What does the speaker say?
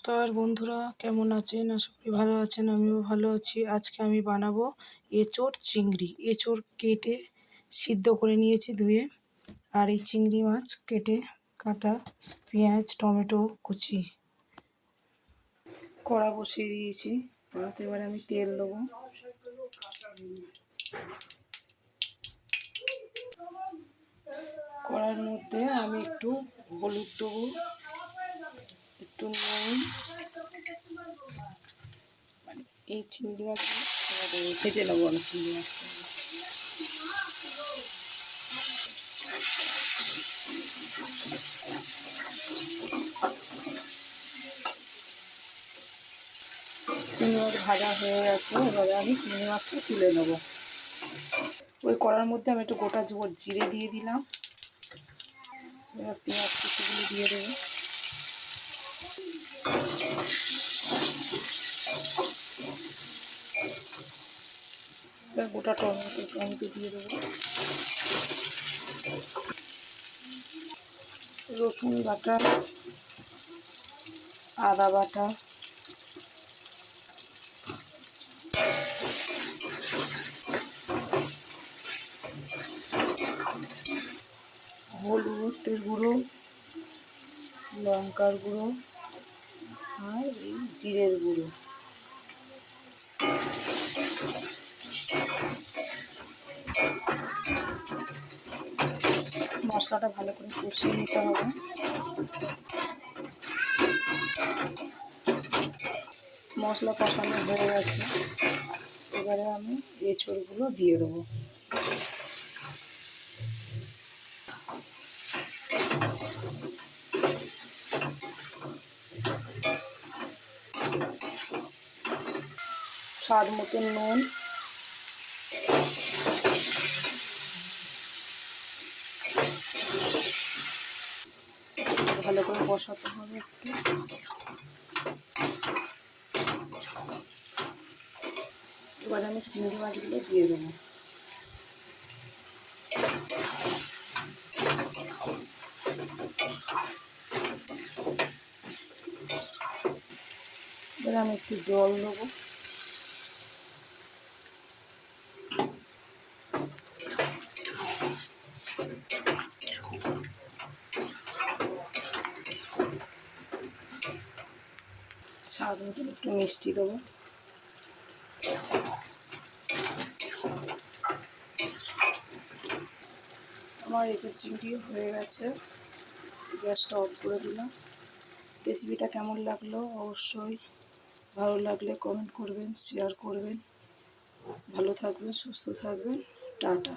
নমস্কার বন্ধুরা, কেমন আছেন? আশা করি ভালো আছেন, আমিও ভালো আছি। আজকে আমি বানাবো এঁচোড় চিংড়ি। এঁচোড় কেটে সিদ্ধ করে নিয়েছি ধুয়ে। আর এই চিংড়ি মাছ কেটে কাটা পেঁয়াজ, টমেটো, কুচি কড়া বসিয়ে দিয়েছি। কড়াতে এবার আমি তেল দেবো। কড়ার মধ্যে আমি একটু হলুদ দেবো। একটু মানে এই চিংড়ি মাছগুলো ভেজে নেব আমি চিংড়ি মাছটা চিংড়ি মাছ ভাজা হয়ে গেছে, এবারে আমি চিংড়ি মাছটা তুলে নেব। ওই কড়ার মধ্যে আমি একটু গোটা জিরে দিয়ে দিলাম। পেঁয়াজ দিয়ে দেবো। গোটা টমেটো টমেটো দিয়ে দেবো। রসুন বাটা আদা বাটা হলুদের গুঁড়ো লঙ্কার গুঁড়ো আর এই জিরের গুঁড়ো। মশলাটা ভালো করে কষিয়ে নিতে হবে। মশলা কষানো হয়ে গেছে। এবারে আমি এঁচড়গুলো দিয়ে দেবো। স্বাদ মতন নুন। ভালো করে বসাতে হবে একটু। এবার আমি চিংড়ি মাছগুলো দিয়ে দেবো। এবার আমি একটু জল দেবো। স্বাদ মতন একটু মিষ্টি দেবো। আমার এঁচড় চিংড়ি হয়ে গেছে, গ্যাসটা অফ করে দিলাম। রেসিপিটা কেমন লাগল অবশ্যই ভালো লাগলে কমেন্ট করবেন শেয়ার করবেন। ভালো থাকবেন, সুস্থ থাকবেন, টাটা।